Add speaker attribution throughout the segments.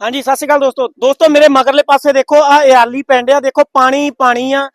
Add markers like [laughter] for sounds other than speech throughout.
Speaker 1: ਹਾਂਜੀ ਸਤਿ ਸ਼੍ਰੀ ਅਕਾਲ ਦੋਸਤੋ। ਦੋਸਤੋ ਮੇਰੇ ਮਗਰਲੇ ਪਾਸੇ ਦੇਖੋ ਆ ਇਆਲੀ ਪਿੰਡ ਆ। ਦੇਖੋ ਪਾਣੀ ਪਾਣੀ ਆ।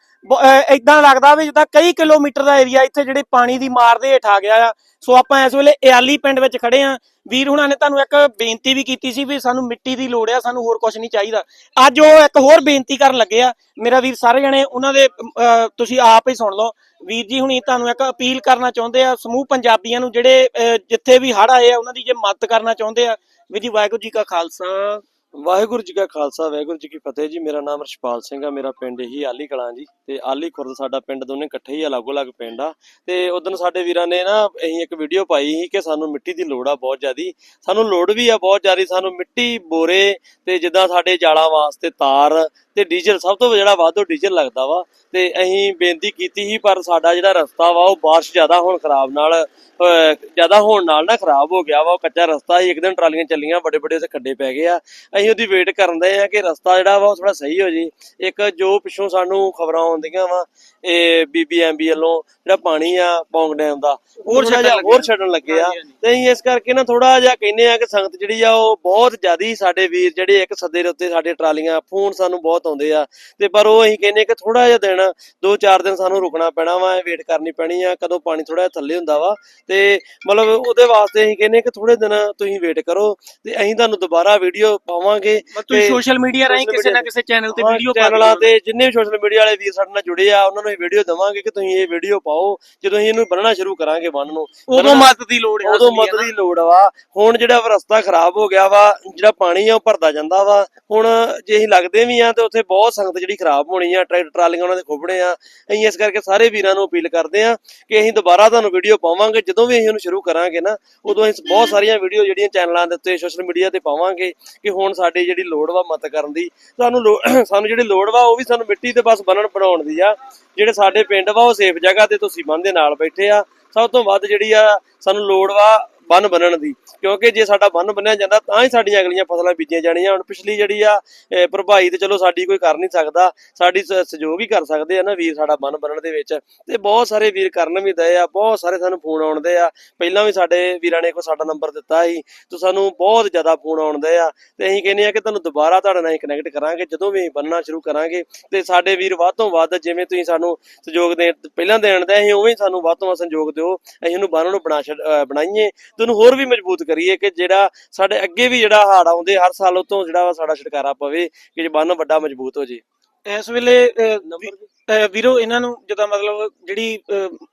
Speaker 1: ਇਦਾਂ ਲੱਗਦਾ ਵੀ ਜਿੱਦਾਂ ਕਈ ਕਿਲੋਮੀਟਰ ਦਾ ਏਰੀਆ ਇੱਥੇ ਜਿਹੜੇ ਪਾਣੀ ਦੀ ਮਾਰ ਦੇ ਹੇਠ ਆ ਗਿਆ ਆ। ਸੋ ਆਪਾਂ ਇਸ ਵੇਲੇ ਇਆਲੀ ਪਿੰਡ ਵਿੱਚ ਖੜੇ ਆ। ਵੀਰ ਹੁਣਾਂ ਨੇ ਤੁਹਾਨੂੰ ਇੱਕ ਬੇਨਤੀ ਵੀ ਕੀਤੀ ਸੀ ਵੀ ਸਾਨੂੰ ਮਿੱਟੀ ਦੀ ਲੋੜ ਆ ਸਾਨੂੰ ਹੋਰ ਕੁਝ ਨਹੀਂ ਚਾਹੀਦਾ। ਅੱਜ ਉਹ ਇੱਕ ਹੋਰ ਬੇਨਤੀ ਕਰਨ ਲੱਗੇ ਆ। ਮੇਰਾ ਵੀਰ ਸਾਰੇ ਜਣੇ ਉਹਨਾਂ ਦੇ ਅਹ, ਤੁਸੀਂ ਆਪ ਹੀ ਸੁਣ ਲਓ। ਵੀਰ ਜੀ ਹੁਣੀ ਤੁਹਾਨੂੰ ਇੱਕ ਅਪੀਲ ਕਰਨਾ ਚਾਹੁੰਦੇ ਆ ਸਮੂਹ ਪੰਜਾਬੀਆਂ ਨੂੰ ਜਿਹੜੇ ਜਿੱਥੇ ਵੀ ਹੜ ਆਏ ਆ ਉਹਨਾਂ ਦੀ ਜੇ ਮਦਦ ਕਰਨਾ ਚਾਹੁੰਦੇ ਆ। ਵੀਰ ਜੀ ਵਾਹਿਗੁਰੂ ਜੀ ਕਾ ਖਾਲਸਾ।
Speaker 2: ਵਾਹਿਗੁਰੂ ਜੀ ਕਾ ਖਾਲਸਾ ਵਾਹਿਗੁਰੂ ਜੀ ਕੀ ਫਤਿਹ ਜੀ। ਮੇਰਾ ਨਾਮ ਰਸ਼ਪਾਲ ਸਿੰਘ ਆ ਮੇਰਾ ਪਿੰਡ ਹੀ ਆਲੀ ਕਲਾਂ ਜੀ। ਤੇ ਆਲੀ ਖੁਰਦ ਸਾਡਾ ਪਿੰਡ ਦੋਨੇ ਇਕੱਠੇ ਹੀ ਅਲੱਗ-ਅਲੱਗ ਪਿੰਡ ਆ। ਤੇ ਉਦੋਂ ਸਾਡੇ ਵੀਰਾਂ ਨੇ ਨਾ ਅਸੀਂ ਇੱਕ ਵੀਡੀਓ ਪਾਈ ਸੀ ਕਿ ਸਾਨੂੰ ਮਿੱਟੀ ਦੀ ਲੋੜ ਆ ਬਹੁਤ ਜ਼ਿਆਦੀ। ਸਾਨੂੰ ਲੋੜ ਵੀ ਆ ਬਹੁਤ ਜ਼ਿਆਦੀ ਸਾਨੂੰ ਮਿੱਟੀ ਬੋਰੇ ਤੇ ਜਿੱਦਾਂ ਸਾਡੇ ਜਾਲਾਂ ਵਾਸਤੇ ਤਾਰ ਤੇ ਡੀਜ਼ਲ ਸਭ ਤੋਂ ਜਿਹੜਾ ਵਾਧੂ ਡੀਜ਼ਲ ਲੱਗਦਾ ਵਾ। ਤੇ ਅਸੀਂ ਬੇਨਤੀ ਕੀਤੀ ਸੀ ਪਰ ਸਾਡਾ ਜਿਹੜਾ ਰਸਤਾ ਵਾ ਉਹ ਬਾਰਿਸ਼ ਜ਼ਿਆਦਾ ਹੋਣ ਖਰਾਬ ਨਾਲ ਅਹ, ਜ਼ਿਆਦਾ ਹੋਣ ਨਾਲ ਨਾ ਖਰਾਬ ਹੋ ਗਿਆ ਵਾ। ਉਹ ਕੱਚਾ ਰਸਤਾ ਸੀ ਇੱਕ ਦਿਨ ਟਰਾਲੀਆਂ ਚੱਲੀਆਂ ਵੱਡੇ ਵੱਡੇ ਉੱਥੇ ਖੱਡੇ ਪੈ ਗਏ ਆ। ਅਸੀਂ ਉਹਦੀ ਵੇਟ ਕਰਨ ਦੇ ਆ ਕਿ ਰਸਤਾ ਜਿਹੜਾ ਵਾ ਉਹ ਥੋੜਾ ਸਹੀ ਹੋ ਜੇ। ਇੱਕ ਜੋ ਪਿੱਛੋਂ ਸਾਨੂੰ ਖਬਰਾਂ ਆਉਂਦੀਆਂ ਵਾ ਇਹ ਬੀਬੀਐਮਬੀ ਵੱਲੋਂ ਜਿਹੜਾ ਪਾਣੀ ਆ ਪੌਂਗ ਡੈਮ ਦਾ
Speaker 1: ਹੋਰ ਛੱਡਣ
Speaker 2: ਹੋਰ। ਛੱਡਣ ਲੱਗੇ ਆ। ਤੇ ਅਸੀਂ ਇਸ ਕਰਕੇ ਨਾ ਥੋੜਾ ਜਿਹਾ ਕਹਿੰਦੇ ਆ ਕਿ ਸੰਗਤ ਜਿਹੜੀ ਆ ਉਹ ਬਹੁਤ ਜ਼ਿਆਦੀ ਸਾਡੇ ਵੀਰ ਜਿਹੜੇ ਇੱਕ ਸੱਦੇ ਦੇ ਉੱਤੇ ਸਾਡੇ ਟਰਾਲੀਆਂ ਫੋਨ ਸਾਨੂੰ ਬਹੁਤ ਆਉਂਦੇ ਆ। ਤੇ ਪਰ ਉਹ ਅਸੀਂ ਕਹਿੰਦੇ ਕਿ ਥੋੜਾ ਜਿਹਾ ਦਿਨ ਦੋ ਚਾਰ ਦਿਨ ਸਾਨੂੰ ਰੁਕਣਾ ਪੈਣਾ ਵਾ ਵੇਟ ਕਰਨੀ ਪੈਣੀ ਆ ਕਦੋਂ ਪਾਣੀ ਥੋੜਾ ਜਿਹਾ ਥੱਲੇ ਹੁੰਦਾ ਵਾ। ਤੇ ਮਤਲਬ ਉਹਦੇ ਵਾਸਤੇ ਅਸੀਂ ਕਹਿੰਦੇ ਕਿ ਥੋੜੇ ਦਿਨ ਤੁਸੀਂ ਵੇਟ ਕਰੋ। ਤੇ ਅਸੀਂ ਤੁਹਾਨੂੰ ਦੁਬਾਰਾ ਵੀਡੀਓ ਪਾਵਾਂਗੇ
Speaker 1: ਤੁਸੀਂ ਸੋਸ਼ਲ ਮੀਡੀਆ ਰਾਹੀਂ ਕਿਸੇ ਨਾ ਕਿਸੇ ਚੈਨਲ ਤੇ
Speaker 2: ਹਾਂ,
Speaker 1: ਵੀਡੀਓ
Speaker 2: ਚੈਨਲਾਂ ਤੇ ਜਿੰਨੇ ਵੀ ਸੋਸ਼ਲ ਮੀਡੀਆ ਵਾਲੇ ਵੀਰ ਸਾਡੇ ਨਾਲ ਜੁੜੇ ਆ ਉਹਨਾਂ ਨੂੰ ਇਹ ਵੀਡੀਓ ਦਵਾਂਗੇ ਕਿ ਤੁਸੀਂ ਇਹ ਵੀਡੀਓ ਪਾਓ। ਜਦੋਂ ਅਸੀਂ ਇਹਨੂੰ ਬੰਨਣਾ ਸ਼ੁਰੂ ਕਰਾਂਗੇ ਬੰਨ ਨੂੰ
Speaker 1: ਉਦੋਂ ਮਦਦ ਦੀ ਲੋੜ ਹੈ
Speaker 2: ਉਦੋਂ
Speaker 1: ਹੈ
Speaker 2: ਮਦਦ ਦੀ ਲੋੜ ਵਾ। ਹੁਣ ਜਿਹੜਾ ਰਸਤਾ ਖਰਾਬ ਹੋ ਗਿਆ ਵਾ ਜਿਹੜਾ ਪਾਣੀ ਆ ਉਹ ਭਰਦਾ ਜਾਂਦਾ ਵਾ। ਹੁਣ ਜੇ ਅਸੀਂ ਲੱਗਦੇ ਵੀ ਆ ਤੇ ਉੱਥੇ ਬਹੁਤ ਸੰਗਤ ਜਿਹੜੀ ਖਰਾਬ ਹੋਣੀ ਆ ਟਰੈਕਟਰ ਟਰਾਲੀਆਂ ਉਹਨਾਂ ਦੇ ਖੁੱਬਣੇ ਆ। ਅਸੀਂ ਇਸ ਕਰਕੇ ਸਾਰੇ ਵੀਰਾਂ ਨੂੰ ਅਪੀਲ ਕਰਦੇ ਆ ਕਿ ਅਸੀਂ ਦੁਬਾਰਾ ਤੁਹਾਨੂੰ ਵੀਡੀਓ ਪਾਵਾਂਗੇ। ਜਦੋਂ ਵੀ ਅਸੀਂ ਉਹਨੂੰ ਸ਼ੁਰੂ ਕਰਾਂਗੇ ਨਾ ਉਦੋਂ ਅਸੀਂ ਬਹੁਤ ਸਾਰੀਆਂ ਵੀਡੀਓ ਜਿਹੜੀਆਂ ਚੈਨਲਾਂ ਦੇ ਉੱਤੇ ਸੋਸ਼ਲ ਮੀਡੀਆ ਤੇ ਪਾਵਾਂਗੇ ਕਿ ਹੁਣ ਸਾਡੀ ਜਿਹੜੀ ਲੋੜ ਵਾ ਮਤ ਕਰਨ ਦੀ, ਸਾਨੂੰ ਲੋ- [clears throat] ਸਾਨੂੰ ਜਿਹੜੀ ਲੋੜ ਵਾ ਉਹ ਵੀ ਸਾਨੂੰ ਮਿੱਟੀ ਤੇ ਬਸ ਬਣਨ ਬਣਾਉਣ ਦੀ ਆ। ਜਿਹੜੇ ਸਾਡੇ ਪਿੰਡ ਵਾ ਉਹ ਸੇਫ ਜਗ੍ਹਾ ਤੇ ਤੁਸੀਂ ਬੰਨ ਦੇ ਨਾਲ ਬੈਠੇ ਆ। ਸਭ ਤੋਂ ਵੱਧ ਜਿਹੜੀ ਆ ਸਾਨੂੰ ਲੋੜ ਵਾ ਬੰਨ ਬੰਨਣ ਦੀ। ਕਿਉਂਕਿ ਜੇ ਸਾਡਾ ਬੰਨ ਬੰਨਿਆ ਜਾਂਦਾ, ਤਾਂ ਹੀ ਸਾਡੀਆਂ ਅਗਲੀਆਂ ਫਸਲਾਂ ਬੀਜੀਆਂ ਜਾਣੀਆਂ। ਹੁਣ ਪਿਛਲੀ ਜਿਹੜੀ ਆ, ਇਹ ਭਰਪਾਈ ਤੇ ਚਲੋ ਸਾਡੀ ਕੋਈ ਕਰ ਨਹੀਂ ਸਕਦਾ। ਸਾਡੀ ਸਹਿਯੋਗ ਹੀ ਕਰ ਸਕਦੇ ਆ ਨਾ ਵੀਰ ਸਾਡਾ ਬੰਨ ਬੰਨਣ ਦੇ ਵਿੱਚ। ਤੇ ਬਹੁਤ ਸਾਰੇ ਵੀਰ ਕਰਨ ਵੀ ਦਏ ਆ, ਬਹੁਤ ਸਾਰੇ ਸਾਨੂੰ ਫੋਨ ਆਉਂਦੇ ਆ। ਪਹਿਲਾਂ ਵੀ ਸਾਡੇ ਵੀਰਾਂ ਨੇ ਕੋਈ ਸਾਡਾ ਨੰਬਰ ਦਿੱਤਾ ਸੀ, ਤੇ ਸਾਨੂੰ ਬਹੁਤ ਜ਼ਿਆਦਾ ਫੋਨ ਆਉਂਦੇ ਆ। ਤੇ ਅਸੀਂ ਕਹਿੰਦੇ ਆ ਕਿ ਤੁਹਾਨੂੰ ਦੁਬਾਰਾ ਤੁਹਾਡੇ ਨਾਲ ਕਨੈਕਟ ਕਰਾਂਗੇ, ਜਦੋਂ ਵੀ ਅਸੀਂ ਬੰਨਣਾ ਸ਼ੁਰੂ ਕਰਾਂਗੇ। ਤੇ ਸਾਡੇ ਵੀਰ ਵੱਧ ਤੋਂ ਵੱਧ ਜਿਵੇਂ ਤੁਸੀਂ ਸਾਨੂੰ ਸਹਿਯੋਗ ਦੇਣ ਪਹਿਲਾਂ ਦੇਣ ਦੇ ਅਸੀਂ ਉਵੇਂ ਸਾਨੂੰ ਵੱਧ ਤੋਂ ਵੱਧ ਸਹਿਯੋਗ ਦਿਓ। ਅਸੀਂ ਉਹਨੂੰ ਬੰਨ ਨੂੰ ਬਣਾ ਛੱਡ- ਅਹ ਬਣਾਈਏ। ਤੇ ਉਹਨੂੰ ਹੋਰ ਵੀ ਮਜ਼ਬੂਤ ਕਰੀਏ ਕਿ ਜਿਹੜਾ ਸਾਡੇ ਅੱਗੇ ਵੀ ਜਿਹੜਾ ਹਾੜ ਆਉਂਦੇ ਹਰ ਸਾਲ ਉਤੋਂ ਜਿਹੜਾ ਵਾ ਸਾਡਾ ਛੁਟਕਾਰਾ ਪਵੇ ਕਿ ਜੇ ਬੰਨ ਵੱਡਾ ਮਜ਼ਬੂਤ ਹੋ ਜੇ।
Speaker 1: ਇਸ ਵੇਲੇ ਅਹ, ਵੀਰੋ ਇਹਨਾਂ ਨੂੰ ਜਦੋਂ ਮਤਲਬ ਜਿਹੜੀ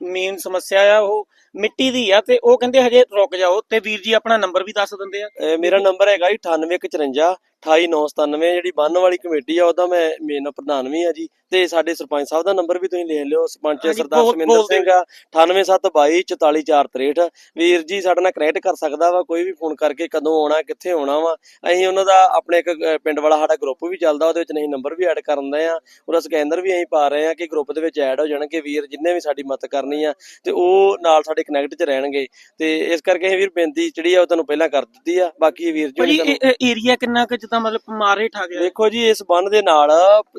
Speaker 1: ਮੇਨ ਸਮੱਸਿਆ ਆ ਉਹ ਮਿੱਟੀ ਦੀ ਆ ਤੇ ਉਹ ਕਹਿੰਦੇ ਹਜੇ ਰੁਕ ਜਾਓ ਤੇ ਵੀਰ ਜੀ ਆਪਣਾ ਨੰਬਰ ਵੀ ਦੱਸ ਦਿੰਦੇ ਆ
Speaker 2: ਮੇਰਾ ਨੰਬਰ ਹੈਗਾ ਜੀ 9854 28997 ਜਿਹੜੀ ਬੰਨ ਵਾਲੀ ਕਮੇਟੀ ਆ ਉਹਦਾ ਮੈਂ ਮੇਨ ਪ੍ਰਧਾਨ ਵੀ ਆ ਜੀ ਤੇ ਸਾਡੇ ਸਰਪੰਚ ਸਾਹਿਬ ਦਾ ਨੰਬਰ ਵੀ ਤੁਸੀਂ ਲਿਖ ਲਿਓ ਸਰਪੰਚ ਸਰਦਾਰ ਸੁਮਿੰਦਰ। ਸਿੰਘ ਆ 9872244463 ਵੀਰ ਜੀ ਸਾਡੇ ਨਾਲ ਕਨੈਕਟ ਕਰ ਸਕਦਾ ਵਾ ਕੋਈ ਵੀ ਫੋਨ ਕਰਕੇ ਕਦੋਂ ਆਉਣਾ ਕਿੱਥੇ ਆਉਣਾ ਵਾ ਅਸੀਂ ਉਹਨਾਂ ਦਾ ਆਪਣੇ ਇੱਕ ਪਿੰਡ ਵਾਲਾ ਸਾਡਾ ਗਰੁੱਪ ਵੀ ਚੱਲਦਾ ਉਹਦੇ ਵਿੱਚ ਅਸੀਂ ਨੰਬਰ ਵੀ ਐਡ ਕਰਨ ਦੇ ਆ ਉਹਦਾ ਸਕੈਨਰ ਵੀ ਅਸੀਂ ਪਾ ਰਹੇ ਆ ਕਿ ਗਰੁੱਪ ਦੇ ਵਿੱਚ ਐਡ ਹੋ ਜਾਣਗੇ ਵੀਰ ਜਿੰਨੇ ਵੀ ਸਾਡੀ ਮਦਦ ਕਰਨੀ ਆ ਤੇ ਉਹ ਨਾਲ ਸਾਡੇ ਕਨੈਕਟ 'ਚ ਰਹਿਣਗੇ। ਤੇ ਇਸ ਕਰਕੇ ਅਸੀਂ ਵੀਰ ਬੇਨਤੀ ਜਿਹੜੀ ਆ ਉਹ ਤੁਹਾਨੂੰ ਪਹਿਲਾਂ ਕਰ ਦਿੱਤੀ ਆ। ਬਾਕੀ ਵੀਰ ਜੀ
Speaker 1: ਏਰੀਆ ਕਿੰਨਾ ਕੁ ਜਿੱਦਾਂ ਮਤਲਬ ਮਾਰੇ ਠਾ ਗਿਆ?
Speaker 2: ਦੇਖੋ ਜੀ ਇਸ ਬੰਨ ਦੇ ਨਾਲ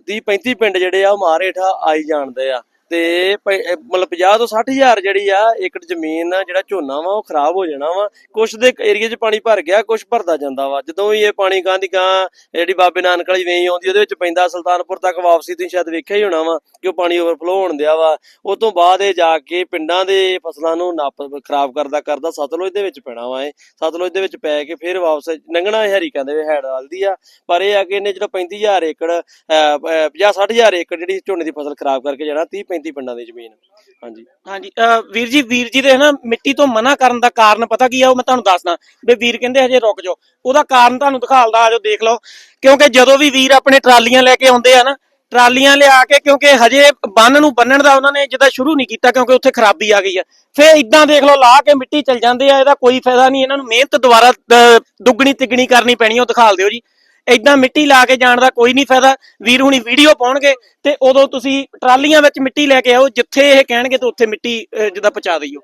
Speaker 2: 30 35 ਪਿੰਡ ਜਿਹੜੇ ਆ ਉਹ ਮਾਰ ਹੇਠਾਂ ਆਈ ਜਾਣਦੇ ਆ। ਤੇ ਮਤਲਬ 50 ਤੋਂ 60 ਹਜ਼ਾਰ ਜਿਹੜੀ ਆ, ਏਕੜ ਜ਼ਮੀਨ ਜਿਹੜਾ ਝੋਨਾ ਵਾ, ਉਹ ਖਰਾਬ ਹੋ ਜਾਣਾ ਵਾ। ਕੁਛ ਦੇ ਏਰੀਆ 'ਚ ਪਾਣੀ ਭਰ ਗਿਆ, ਕੁਛ ਭਰਦਾ ਜਾਂਦਾ ਵਾ। ਜਦੋਂ ਵੀ ਇਹ ਪਾਣੀ ਗਾਂ ਦੀ ਗਾਂ ਜਿਹੜੀ ਬਾਬੇ ਨਾਨਕ ਵਾਲੀ ਵੇਈ ਆਉਂਦੀ, ਉਹਦੇ ਵਿੱਚ ਪੈਂਦਾ, ਸੁਲਤਾਨਪੁਰ ਤੱਕ ਵਾਪਸੀ ਤੁਸੀਂ ਸ਼ਾਇਦ ਵੇਖਿਆ ਹੀ ਹੋਣਾ ਵਾ ਕਿ ਉਹ ਪਾਣੀ ਓਵਰਫਲੋ ਹੋਣ ਦਿਆ ਵਾ। ਉਸ ਤੋਂ ਬਾਅਦ ਇਹ ਜਾ ਕੇ ਪਿੰਡਾਂ ਦੇ ਫਸਲਾਂ ਨੂੰ ਨਾਪ, ਖਰਾਬ ਕਰਦਾ ਕਰਦਾ, ਸਤਲੁਜ ਦੇ ਵਿੱਚ ਪੈਣਾ ਵਾ ਇਹ। ਸਤਲੁਜ ਦੇ ਵਿੱਚ ਪੈ ਕੇ ਫਿਰ ਵਾਪਸ ਲੰਘਣਾ ਹਰੀ ਕਹਿੰਦੇ ਵੇ ਹੈਡ ਵਾਲਦੀ ਆ। ਪਰ ਇਹ ਆ ਕਿ ਇਹਨੇ ਜਿਹੜਾ 35000 ਏਕੜ 50 60000 ਏਕੜ ਜਿਹੜੀ ਝੋਨੇ ਦੀ ਫਸਲ ਖਰਾਬ ਕਰਕੇ ਜਾਣਾ 30 35 ਪਿੰਡਾਂ ਦੀ ਜ਼ਮੀਨ। ਹਾਂਜੀ।
Speaker 1: ਹਾਂਜੀ। ਅਹ, ਵੀਰ ਜੀ ਵੀਰ ਜੀ ਦੇ ਨਾ ਮਿੱਟੀ ਤੋਂ ਮਨਾ ਕਰਨ ਦਾ ਕਾਰਨ ਪਤਾ ਕੀ ਆ ਉਹ ਮੈਂ ਤੁਹਾਨੂੰ ਦੱਸਦਾ। ਵੀ ਵੀਰ ਕਹਿੰਦੇ ਹਜੇ ਰੁਕ ਜਾਓ। ਉਹਦਾ ਕਾਰਨ ਤੁਹਾਨੂੰ ਦਿਖਾਲਦਾ ਆਜੋ ਦੇਖ ਲਓ। ਕਿਉਂਕਿ ਜਦੋਂ ਵੀ ਵੀਰ ਆਪਣੇ ਟਰਾਲੀਆਂ ਲੈ ਕੇ ਆਉਂਦੇ ਆ ਨਾ ਟਰਾਲੀਆਂ ਲਿਆ ਕੇ ਕਿਉਂਕਿ ਹਜੇ ਬੰਨ ਨੂੰ ਬੰਨਣ ਦਾ ਉਹਨਾਂ ਨੇ ਜਿੱਦਾਂ ਸ਼ੁਰੂ ਨਹੀਂ ਕੀਤਾ ਕਿਉਂਕਿ ਉੱਥੇ ਖਰਾਬੀ ਆ ਗਈ ਆ। ਫੇਰ ਇਦਾਂ ਦੇਖ ਲਓ ਲਾ ਕੇ ਮਿੱਟੀ ਚਲ ਜਾਂਦੇ ਆ ਇਹਦਾ ਕੋਈ ਫਾਇਦਾ ਨਹੀਂ। ਇਹਨਾਂ ਨੂੰ ਮਿਹਨਤ ਦੁਬਾਰਾ ਦੁੱਗਣੀ ਤਿੱਗਣੀ ਕਰਨੀ ਪੈਣੀ ਉਹ ਦਿਖਾਲ ਦਿਓ ਜੀ। ਇਦਾਂ ਮਿੱਟੀ ਲਾ ਕੇ ਜਾਣ ਦਾ ਕੋਈ ਨਹੀਂ ਫਾਇਦਾ। ਵੀਰ ਹੁਣੀ ਵੀਡੀਓ ਪਾਉਣਗੇ ਤੇ ਉਦੋਂ ਤੁਸੀਂ ਟਰਾਲੀਆਂ ਵਿੱਚ ਮਿੱਟੀ ਲੈ ਕੇ ਆਓ, ਜਿੱਥੇ ਇਹ ਕਹਿਣਗੇ ਤੇ ਉੱਥੇ ਮਿੱਟੀ ਜਿੱਦਾਂ ਪਹੁੰਚਾ ਦਈਓ।